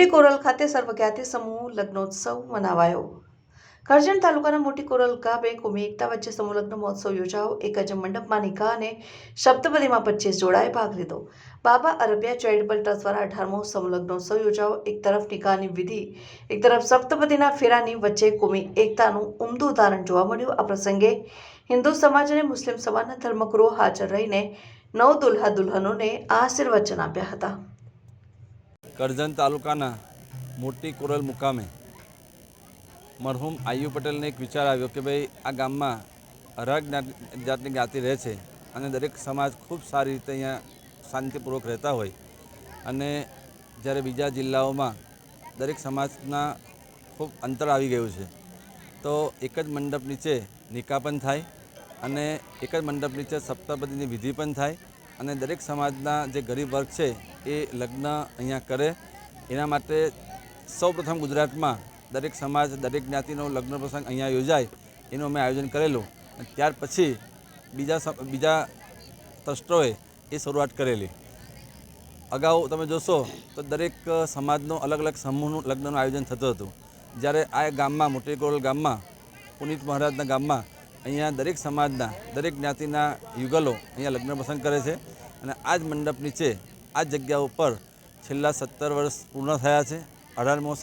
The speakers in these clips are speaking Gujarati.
મોટી કોરલ ખાતે સર્વજ્ઞાતિ સમૂહ લગ્નોત્સવ મનાવાયો. કરજણ તાલુકાના મોટી કોરલ ગામે કોમી એકતા વચ્ચે સમૂહ લગ્ન મહોત્સવ યોજાયો. એક જ મંડપમાં નિકાહ અને સપ્તપદીમાં પચીસ જોડાએ ભાગ લીધો. બાબા અરબિયા ચેરિટેબલ ટ્રસ્ટ દ્વારા અઢારમો સમૂહ લગ્નોત્સવ યોજાયો. એક તરફ નિકાહની વિધિ, એક તરફ સપ્તપદીના ફેરાની વચ્ચે કોમી એકતાનું ઉમદું ઉદાહરણ જોવા મળ્યું. આ પ્રસંગે હિન્દુ સમાજ અને મુસ્લિમ સમાજના ધર્મગુરુઓ હાજર રહીને નવ દુલ્હા દુલ્હનોને આશીર્વચન આપ્યા હતા. કરજણ તાલુકાના મોટી કોરલ મુકામે મરહુમ આયુ પટેલને એક વિચાર આવ્યો કે ભાઈ, આ ગામમાં જ્ઞાતિ- જાતની જ્ઞાતિ રહે છે અને દરેક સમાજ ખૂબ સારી રીતે અહીંયા શાંતિપૂર્વક રહેતા હોય. અને જ્યારે બીજા જિલ્લાઓમાં દરેક સમાજના ખૂબ અંતર આવી ગયું છે, તો એક જ મંડપ નીચે નિકાહ પણ થાય અને એક જ મંડપ નીચે સપ્તાહપતિની વિધિ પણ થાય અને દરેક સમાજના જે ગરીબ વર્ગ છે, એ લગ્ન અહીંયા કરે. એના માટે સૌપ્રથમ ગુજરાતમાં દરેક સમાજ, દરેક જ્ઞાતિનો લગ્ન પ્રસંગ અહીંયા યોજાય. એનું અમે આયોજન કરેલું. ત્યાર પછી બીજા બીજા ટ્રસ્ટોએ એ શરૂઆત કરેલી. અગાઉ તમે જોશો તો દરેક સમાજનો અલગ અલગ સમૂહનું લગ્નનું આયોજન થતું હતું. જ્યારે આ ગામમાં, મોટી કોરલ ગામમાં, પુનિત મહારાજના ગામમાં અહીંયા દરેક સમાજના, દરેક જ્ઞાતિના યુગલો અહીંયા લગ્ન પ્રસંગ કરે છે. અને આ જ મંડપ નીચે, આ જગ્યા ઉપર છેલ્લા સત્તર વર્ષ પૂર્ણ થયા છે. અઢારમો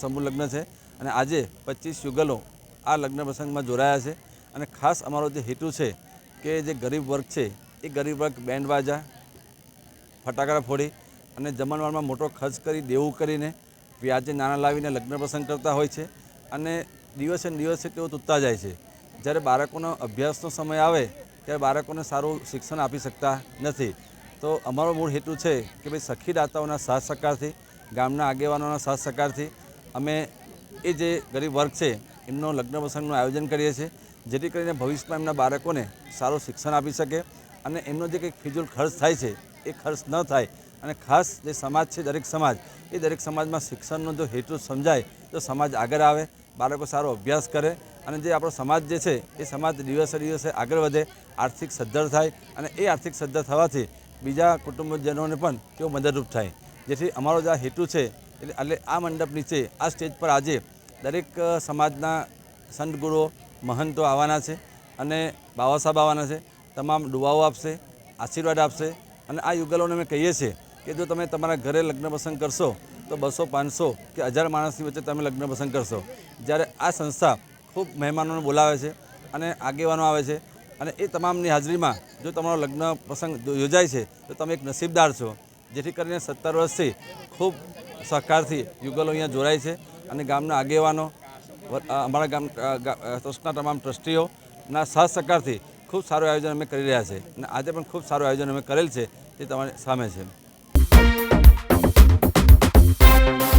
સમૂહ લગ્ન છે અને આજે પચીસ યુગલો આ લગ્ન પ્રસંગમાં જોડાયા છે. અને ખાસ અમારો જે હેતુ છે કે જે ગરીબ વર્ગ છે, એ ગરીબ વર્ગ બેન્ડ બાજા, ફટાકડા ફોડી અને જમણવારમાં મોટો ખર્ચ કરી દેવું કરીને વ્યાજે નાણાં લાવીને લગ્ન પ્રસંગ કરતા હોય છે. અને દિવસે દિવસે તેઓ તૂટતા જાય છે. જ્યારે બાળકોનો અભ્યાસનો સમય આવે ત્યારે બાળકોને સારું શિક્ષણ આપી શકતા નથી. તો અમારો મૂળ હેતુ છે કે ભાઈ સખી દાતાઓના સાથ સહકારથી ગામના આગેવાનોના સાથ સહકારથી અમે એ જે ગરીબ વર્ગ છે, એમનો લગ્ન પ્રસંગનું આયોજન કરીએ છીએ, જેથી કરીને ભવિષ્યમાં એમના બાળકોને સારું શિક્ષણ આપી શકે અને એમનો જે કંઈક ફિજુલ ખર્ચ થાય છે, એ ખર્ચ ન થાય. અને ખાસ જે સમાજ છે, દરેક સમાજ, એ દરેક સમાજમાં શિક્ષણનો જો હેતુ સમજાય, તો સમાજ આગળ આવે બાળકો સારો અભ્યાસ કરે અને જે આપણો સમાજ જે છે, એ સમાજ દિવસે દિવસે આગળ વધે, આર્થિક સદ્ધર થાય અને એ આર્થિક સદ્ધર થવાથી બીજા કુટુંબજનોને પણ તેઓ મદદરૂપ થાય. જેથી અમારો જે હેતુ છે, એટલે આ મંડપ નીચે, આ સ્ટેજ પર આજે દરેક સમાજના સંત ગુરુઓ મહંતો આવવાના છે અને બાબા સાહેબ આવવાના છે, તમામ દુવાઓ આપશે, આશીર્વાદ આપશે અને આ યુગલોને અમે કહીએ છીએ કે જો તમે તમારા ઘરે લગ્ન પ્રસંગ કરશો તો બસો પાંચસો કે હજાર માણસની વચ્ચે તમે લગ્ન પસંદ કરશો. જ્યારે આ સંસ્થા ખૂબ મહેમાનોને બોલાવે છે અને આગેવાનો આવે છે અને એ તમામની હાજરીમાં જો તમારો લગ્ન પ્રસંગ યોજાય છે, તો તમે એક નસીબદાર છો. જેથી કરીને સત્તર વર્ષથી ખૂબ સહકારથી યુગલો અહીંયા જોડાય છે અને ગામના આગેવાનો અમારા ગામ ટ્રસ્ટના તમામ ટ્રસ્ટીઓના સાથ સહકારથી ખૂબ સારું આયોજન અમે કરી રહ્યા છે અને આજે પણ ખૂબ સારું આયોજન અમે કરેલ છે તે તમારી સામે છે. Thank you.